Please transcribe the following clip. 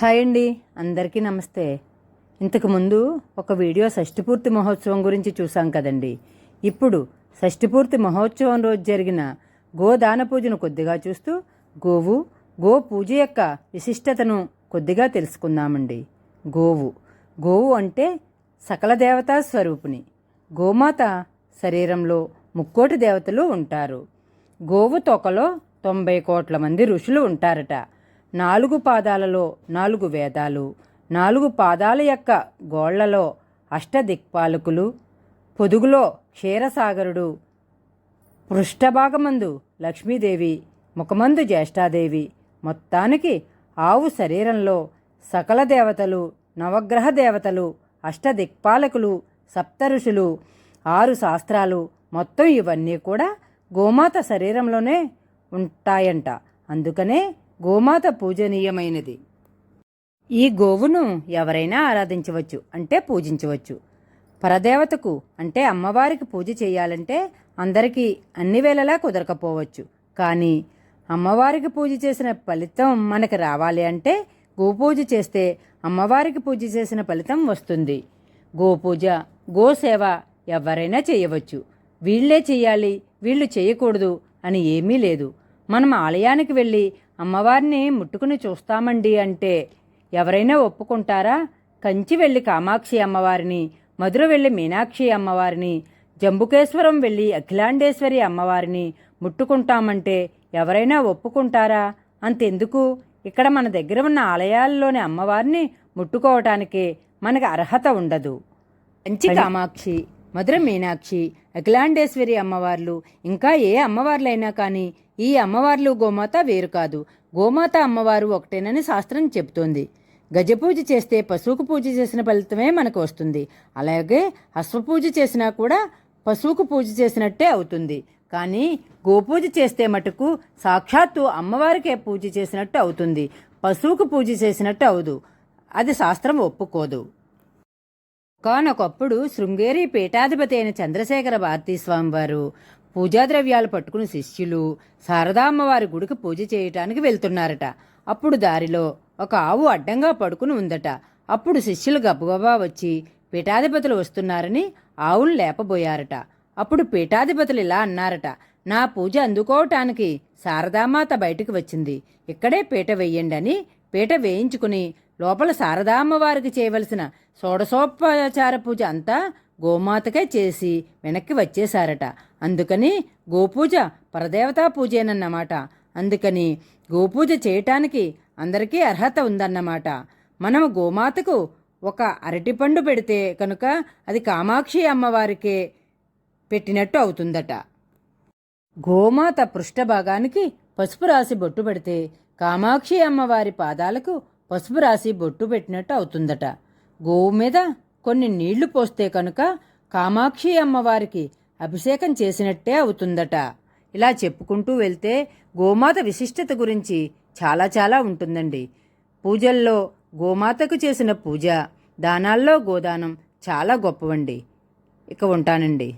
Hi అండి. అందరికీ నమస్తే. ఇంతకుముందు ఒక వీడియో షష్ఠిపూర్తి మహోత్సవం గురించి చూసాం కదండి. ఇప్పుడు షష్ఠిపూర్తి మహోత్సవం రోజు జరిగిన గోదాన పూజను కొద్దిగా చూస్తూ గోవు గో పూజ యొక్క విశిష్టతను కొద్దిగా తెలుసుకుందామండి. గోవు. గోవు అంటే సకల దేవతా స్వరూపిణి గోమాత శరీరంలో ముక్కోటి దేవతలు ఉంటారు. గోవు తొకలో తొంభై కోట్ల మంది ఋషులు ఉంటారట. నాలుగు పాదాలలో నాలుగు వేదాలు నాలుగు పాదాల యొక్క గోళ్ళలో అష్టదిక్పాలకులు పొదుగులో క్షీరసాగరుడు పృష్ఠభాగమందు లక్ష్మీదేవి ముఖమందు జ్యేష్ఠాదేవి. మొత్తానికి ఆవు శరీరంలో సకల దేవతలు నవగ్రహ దేవతలు అష్టదిక్పాలకులు సప్త ఋషులు ఆరు శాస్త్రాలు మొత్తం ఇవన్నీ కూడా గోమాత శరీరంలోనే ఉంటాయంట. అందుకనే గోమాత పూజనీయమైనది. ఈ గోవును ఎవరైనా ఆరాధించవచ్చు అంటే పూజించవచ్చు. పరదేవతకు అంటే అమ్మవారికి పూజ చేయాలంటే అందరికీ అన్ని వేళలా కుదరకపోవచ్చు. కానీ అమ్మవారికి పూజ చేసిన ఫలితం మనకు రావాలి అంటే గోపూజ చేస్తే అమ్మవారికి పూజ చేసిన ఫలితం వస్తుంది. గోపూజ గోసేవ ఎవరైనా చేయవచ్చు. వీళ్ళే చేయాలి వీళ్ళు చేయకూడదు అని ఏమీ లేదు. మనం ఆలయానికి వెళ్ళి అమ్మవారిని ముట్టుకుని చూస్తామండి అంటే ఎవరైనా ఒప్పుకుంటారా? కంచి వెళ్ళి కామాక్షి అమ్మవారిని మధుర వెళ్ళి మీనాక్షి అమ్మవారిని జంబుకేశ్వరం వెళ్ళి అఖిలాండేశ్వరి అమ్మవారిని ముట్టుకుంటామంటే ఎవరైనా ఒప్పుకుంటారా? అంతెందుకు? ఇక్కడ మన దగ్గర ఉన్న ఆలయాల్లోని అమ్మవారిని ముట్టుకోవటానికి మనకు అర్హత ఉండదు. కంచి కామాక్షి మధుర మీనాక్షి అఖిలాండేశ్వరి అమ్మవార్లు ఇంకా ఏ అమ్మవార్లైనా కానీ ఈ అమ్మవార్లు గోమాత వేరు కాదు. గోమాత అమ్మవారు ఒకటేనని శాస్త్రం చెబుతోంది. గజపూజ చేస్తే పశువుకు పూజ చేసిన ఫలితమే మనకు వస్తుంది. అలాగే అశ్వపూజ చేసినా కూడా పశువుకు పూజ చేసినట్టే అవుతుంది. కానీ గోపూజ చేస్తే మటుకు సాక్షాత్తు అమ్మవారికే పూజ చేసినట్టు అవుతుంది. పశువుకు పూజ చేసినట్టు అవదు అది శాస్త్రం ఒప్పుకోదు. కానొకప్పుడు శృంగేరి పీఠాధిపతి అయిన చంద్రశేఖర భారతీస్వామి వారు పూజాద్రవ్యాలు పట్టుకుని శిష్యులు శారదామ్మవారి గుడికి పూజ చేయటానికి వెళ్తున్నారట. అప్పుడు దారిలో ఒక ఆవు అడ్డంగా పడుకుని ఉందట. అప్పుడు శిష్యులు గబగబా వచ్చి పీఠాధిపతులు వస్తున్నారని ఆవును లేపబోయారట. అప్పుడు పీఠాధిపతులు ఇలా అన్నారట నా పూజ అందుకోవటానికి శారదామాత బయటికి వచ్చింది. ఇక్కడే పీట వేయండి అని పీట వేయించుకుని లోపల శారదామ్మవారికి చేయవలసిన షోడశోపచార పూజ అంతా గోమాతకే చేసి వెనక్కి వచ్చేశారట. అందుకని గోపూజ పరదేవతా పూజేనన్నమాట. అందుకని గోపూజ చేయటానికి అందరికీ అర్హత ఉందన్నమాట. మనం గోమాతకు ఒక అరటిపండు పెడితే కనుక అది కామాక్షి అమ్మవారికే పెట్టినట్టు అవుతుందట. గోమాత పృష్ఠభాగానికి పసుపు రాసి బొట్టు పెడితే కామాక్షి అమ్మవారి పాదాలకు పసుపు రాసి బొట్టు పెట్టినట్టు అవుతుందట. గోవు మీద కొన్ని నీళ్ళు పోస్తే కనుక కామాక్షి అమ్మవారికి అభిషేకం చేసినట్టే అవుతుందట. ఇలా చెప్పుకుంటూ వెళ్తే గోమాత విశిష్టత గురించి చాలా చాలా ఉంటుందండి. పూజల్లో గోమాతకు చేసిన పూజ దానాల్లో గోదానం చాలా గొప్పవండి. ఇక ఉంటానండి.